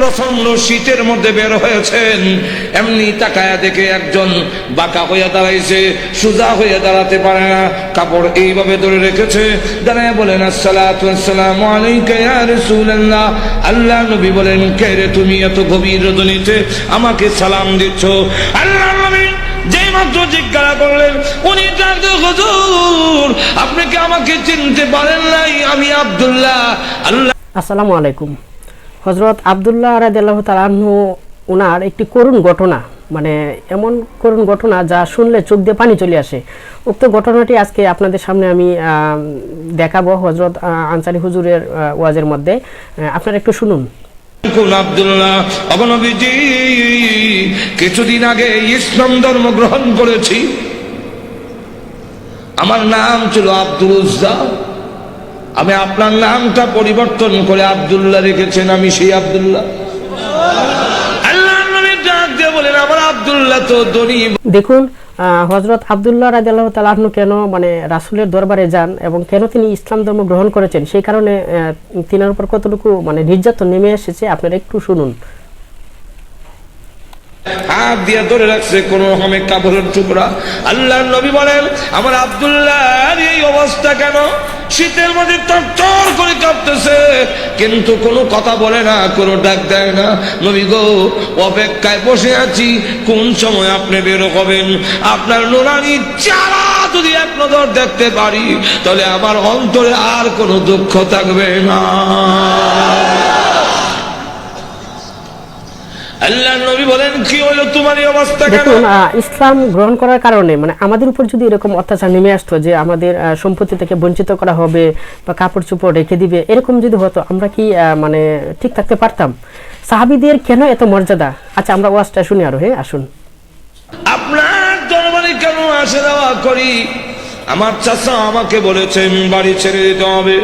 প্রচণ্ড শীতের মধ্যে বের হয়েছেন। এমনি তাকায়া দেখে একজন বাঁকা হইয়া দাঁড়াইছে, সোজা হইয়া দাঁড়াতে পারে না। কাপড় এইভাবে ধরে রেখেছে। দাঁড়ায় বলেন আসসালামু আলাইকা রাসূলুল্লাহ। আল্লাহ নবী বলেন, কে রে তুমি এত গভীর রজনীতে আমাকে সালাম দিচ্ছ? আল্লাহ নবী যে মাত্র জিজ্ঞাসা করলেন, উনি হুজুর, আপনি কি আমাকে চিনতে পারেন নাই? আমি আব্দুল্লাহ। আল্লাহ আসসালামু আলাইকুম। হজরত আবদুল্লাহ রাদিয়াল্লাহ তালাহু ওনার একটি করুণ ঘটনা মানে এমন করুণ ঘটনা যা শুনলে চোখ দিয়ে পানি চলে আসে। উক্ত ঘটনাটি আজকে আপনাদের সামনে আমি দেখাবো হজরত আনসারি হুজুরের ওয়াজের মধ্যে। আপনারা একটু শুনুন। অবনবীজি কিছুদিন আগে ইসলাম ধর্ম গ্রহণ করেছি। আমার নাম ছিল আব্দুল উজ্জা। আমি আপনার নামটা পরিবর্তন করে আব্দুল্লাহ রেখেছেন আমি সেই আব্দুল্লাহ। আল্লাহ দেখুন হজরত আবদুল্লাহ রাদিয়াল্লাহ তালাহনু কেন মানে রাসুলের দরবারে যান এবং কেন তিনি ইসলাম ধর্ম গ্রহণ করেছেন সেই কারণে তিনার উপর কতটুকু মানে নির্যাতন নেমে এসেছে আপনারা একটু শুনুন। হাত দিয়ে ধরে রাখছে কোন রকমে কাপড়ের টুকরা। আল্লাহ নবী বলেন আমার আব্দুল্লাহ এই অবস্থা কেন? শীতের মধ্যে তর করে কাঁপতেছে। কিন্তু কোনো কথা বলে না, কোনো ডাক দেয় না। নবী গো, অপেক্ষায় বসে আছি, কোন সময় আপনি বের হবেন? আপনার নোরানি চারা যদি এক নজর দেখতে পারি, তাহলে আমার অন্তরে আর কোনো দুঃখ থাকবে না। আল্লাহ নবী বলেন কি হলো তোমার এই অবস্থা কেন? দেখুন ইসলাম গ্রহণ করার কারণে মানে আমাদের উপর যদি এরকম অত্যাচার নেমে আসতো যে আমাদের সম্পত্তি থেকে বঞ্চিত করা হবে বা কাপড় চোপড় রেখে দিবে এরকম যদি হতো আমরা কি মানে ঠিক থাকতে পারতাম? সাহাবিদের কেন এত মর্যাদা? আচ্ছা আমরা ওয়াজটা শুনি আরও হ্যাঁ আসুন। আপনার দরবারে কেন আসে দেওয়া করি? আমার চাচা আমাকে বলেছেন বাড়ি ছেড়ে দিতে হবে।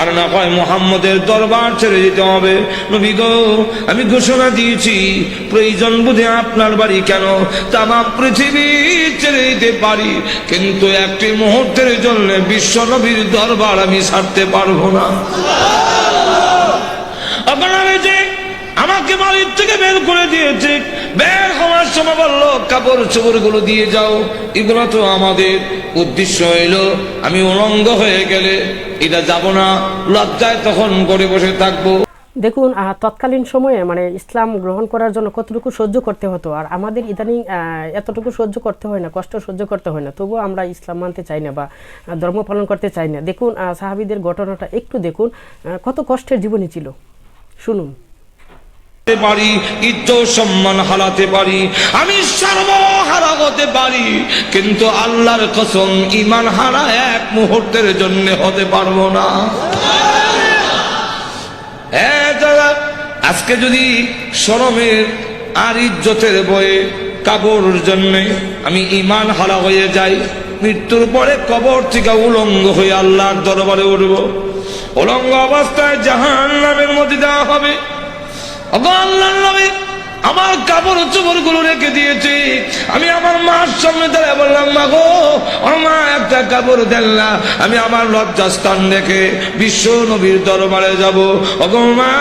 আর না হয় মোহাম্মদের দরবার ছেড়ে যেতে হবে। নবী গো, আমি ঘোষণা দিয়েছি, প্রয়োজন বুঝে আপনার বাড়ি কেন তামাম পৃথিবী ছেড়ে দিতে পারি। কিন্তু একটি মুহূর্তের জন্য বিশ্ব নবীর দরবার আমি ছাড়তে পারব না। আপনারা আমাকে বাড়ির থেকে বের করে দিয়েছে বের হওয়ার সময় বলল, কাপড় চোপড়গুলো দিয়ে যাও। এগুলো তো আমাদের উদ্দেশ্য হইল, আমি উলঙ্গ হয়ে গেলে এটা যাব না। লজ্জায় তখন করে বসে থাকব। দেখুন তৎকালীন সময়ে মানে ইসলাম গ্রহণ করার জন্য কতটুকু সহ্য করতে হতো? আর আমাদের ইদানিং এতটুকু সহ্য করতে হয় না, কষ্ট সহ্য করতে হয় না। তবুও আমরা ইসলাম মানতে চাই না বা ধর্ম পালন করতে চাই না। দেখুন সাহাবীদের ঘটনাটা একটু দেখুন কত কষ্টের জীবনী ছিল। শুনুন। পারি, ইজ্জত সম্মান হারাতে পারি, আমি সর্বহারা হতে পারি, কিন্তু আল্লাহর কসম ইমান হারা এক মুহূর্তের জন্য হতে পারব না। আজকে যদি শরমের আর ইজ্জতের বয়ে কাবর জন্য আমি ইমান হারা হয়ে যাই, মৃত্যুর পরে কবর থেকে উলঙ্গ হয়ে আল্লাহর দরবারে উঠব। উলঙ্গ অবস্থায় জাহান নামের মধ্যে দেওয়া হবে। ওগো আল্লাহর নবী। আমার কাপড় চোপড়গুলো রেখে দিয়েছি। আমি আমার মার সামনে দাঁড়িয়ে বললাম, মা গো মা একটা কাপড় দেন না। আমি আমার লজ্জাস্থান রেখে বিশ্ব নবীর দরবারে যাব। ওগো মা,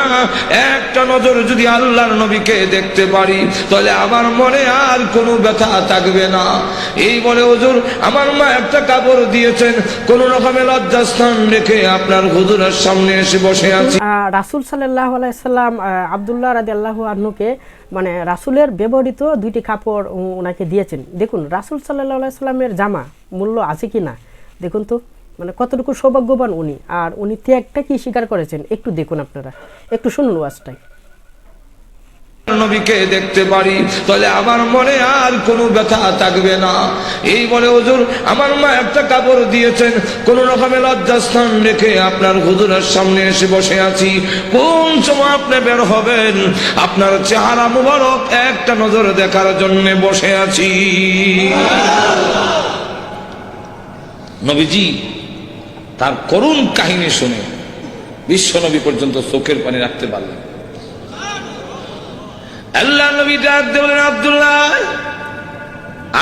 একটা নজর যদি আল্লাহর নবীকে দেখতে পারি, তাহলে আমার মনে আর কোনো ব্যথা থাকবে না। এই বলে হুজুর, আমার মা একটা কাপড় দিয়েছেন। কোন রকমের লজ্জাস্থান রেখে আপনার হুজুরের সামনে এসে বসে আছি। রাসূল সাল্লাহ আলাইসাল্লাম আবদুল্লাহ রাজি আল্লাহ আহ্নুকে মানে রাসুলের ব্যবহৃত দুইটি কাপড় ওনাকে দিয়েছেন। দেখুন, রাসুল সাল্লাহ সাল্লামের জামা মূল্য আছে কি না? দেখুন তো মানে কতটুকু সৌভাগ্যবান উনি। আর উনি ত্যাগটা কি স্বীকার করেছেন? একটু দেখুন আপনারা। একটু শুনুন ওয়াজটাই নবীকে দেখতে পারি, তাহলে আমার মনে আর কোনো ব্যথা থাকবে না। এই বলে হুজুর, আমার মা একটা কাপড় দিয়েছেন, কোন রকমের লজ্জাস্থান রেখে আপনার হুজুরের সামনে এসে বসে আছি। কোন সময় আপনি বের হবেন? আপনার চেহারা মুবারক একটা নজর দেখার জন্য বসে আছি। নবীজি, তার করুণ কাহিনী শুনে বিশ্ব নবী পর্যন্ত চোখের পানি রাখতে পারলেন। আল্লাহ নবী ডাক দেবেন আব্দুল্লাহ,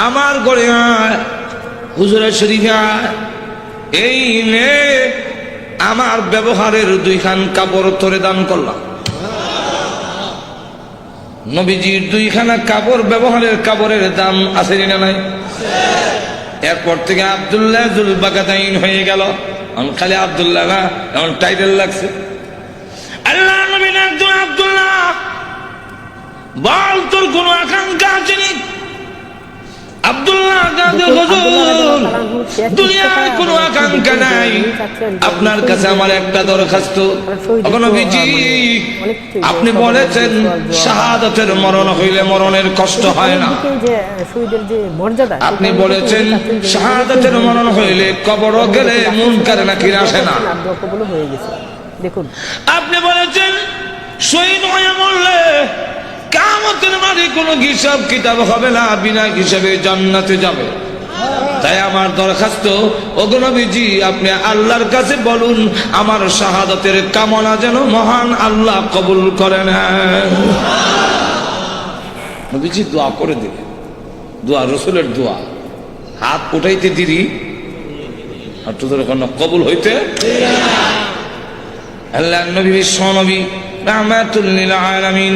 আমার ঘরে আয় শরীফে এই নে, আমার ব্যবহারের দুইখান কাপড় তোরে দান করলাম। নবীজির দুইখানা কাপড়, ব্যবহারের কাপড়ের দাম আছে না নাই? এরপর থেকে আবদুল্লাহ জুলবাকাতাইন হয়ে গেল। এখন খালি আবদুল্লাহ না, এখন টাইটেল লাগছে। আল্লাহ কোন আকাঙ্ক্ষা আছে নি আব্দুল্লাহ কোনো আকাঙ্ক্ষা নাই। আপনার কাছে আমার একটা দরখাস্ত। মানে আপনি বলেছেন। শাহাদাতের মরণ হইলে মরণের কষ্ট হয় না। আপনি বলেছেন শাহাদাতের মরণ হইলে কবর গেলে মুনকার নাকির আসে না। দেখুন। আপনি বলেছেন শহীদ হয়ে মরলে কামতের মাঝে কোনো হিসাব কিতাব হবে না, বিনা হিসাবে জান্নাতে যাবে। তাই আমার দরখাস্ত অগনবীজি আপনি আল্লাহর কাছে বলুন, আমার শাহাদতের কামনা যেন মহান আল্লাহ কবুল করে নেন। নবীজি, দোয়া করে দিলেন। দোয়া, রসুলের দোয়া। হাত উঠাইতে দিদি আর তোদের কোনো কবুল হইতে আল্লাহ নবী বিশ্ব নবী রাহমাতুল্লিল আলামিন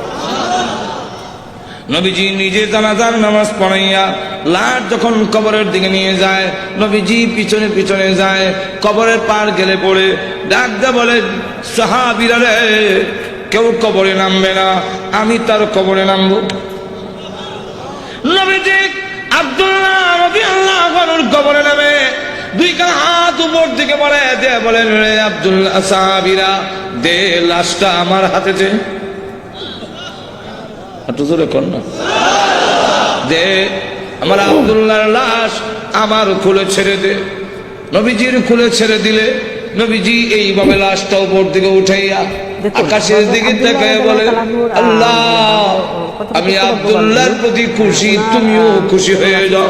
নবীজি নিজে জানাজার নামাজ পড়াইয়া লাট যখন কবরের দিকে নিয়ে যায়, নবীজি পিছনে পিছনে যায়, কবরের পার গেলে পড়ে, ডাক দে বলে, সাহাবিরা রে, কেউ কবরে নামবে না, আমি তার কবরে নামবো। নবীজি আব্দুল্লাহ রবি আল্লাহ কবরে নামে, দুই কান হাত উপর দিকে বলে দে বলেন, রে আব্দুল্লাহ সাহাবিরা, দে লাশটা আমার হাতে দে। একটু জোরে কর না। দে আমার আব্দুল্লাহর লাশ আমার খুলে ছেড়ে দে। নবীজির খুলে ছেড়ে দিলে নবীজি এইভাবে লাশটা উপর দিকে উঠাইয়া আকাশের দিকে তাকায় বলে আল্লাহ আমি আব্দুল্লাহর প্রতি খুশি তুমিও খুশি হয়ে যাও।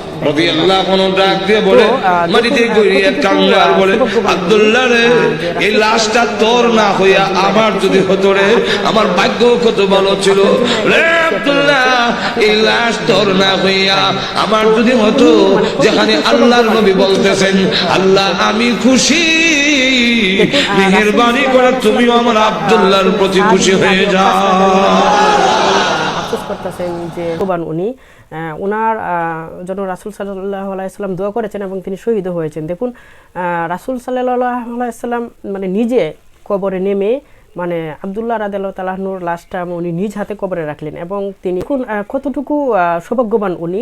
রাদিয়াল্লাহু আনহু ডাক দিয়ে বলে মাটিতে গইরে আর বলে আব্দুল্লাহ রে এই লাশটা তোর না হইয়া আমার যদি হতো রে আমার ভাগ্য কত ভালো ছিল? রে আব্দুল্লাহ এই লাশ তোর না হইয়া আমার যদি হতো যেখানে আল্লাহর নবী বলতেছেন আল্লাহ আমি খুশি। মেহেরবানি করে তুমিও আমার আব্দুল্লাহর প্রতি খুশি হয়ে যাও। আফসোস করতেছেন যে ভগবান উনি ওনার জন্য রাসুল সাল্লাহ আলাইসাল্লাম দোয়া করেছেন এবং তিনি শহীদ হয়েছেন। দেখুন রাসুল সাল্লাহ আলাইসাল্লাম মানে নিজে কবরে নেমে মানে আবদুল্লাহ রাদেল তালাহনুর লাশটা উনি নিজ হাতে কবরে রাখলেন এবং তিনি কতটুকু সৌভাগ্যবান উনি।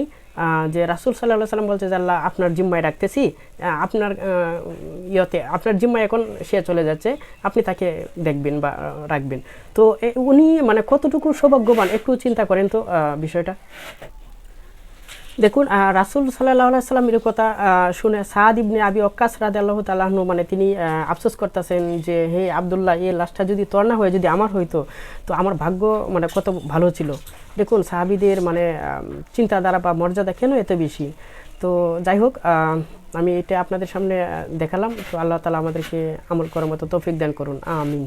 যে রাসুল সাল্লাহ সাল্লাম বলছে যে আল্লাহ আপনার জিম্মায় রাখতেছি আপনার ইয়তে, আপনার জিম্মায় এখন সে চলে যাচ্ছে, আপনি তাকে দেখবেন বা রাখবেন। তো উনি মানে কতটুকু সৌভাগ্যবান, একটু চিন্তা করেন তো বিষয়টা। দেখুন রাসুল সাল্লাহ সাল্লামের কথা শুনে সাদ ইবনে আবি অক্কাস রাদ আল্লাহ তালাহনু মানে তিনি আফসোস করতেছেন যে, হে আবদুল্লাহ, এই লাশটা যদি তোর না হয়ে, যদি আমার হইতো, তো আমার ভাগ্য মানে কত ভালো ছিল। দেখুন, সাহাবিদের মানে চিন্তাধারা বা মর্যাদা কেন এত বেশি? তো যাই হোক আমি এটা আপনাদের সামনে দেখালাম। তো আল্লাহ তালা আমাদেরকে আমল করার মতো তৌফিক দান করুন। আমিন।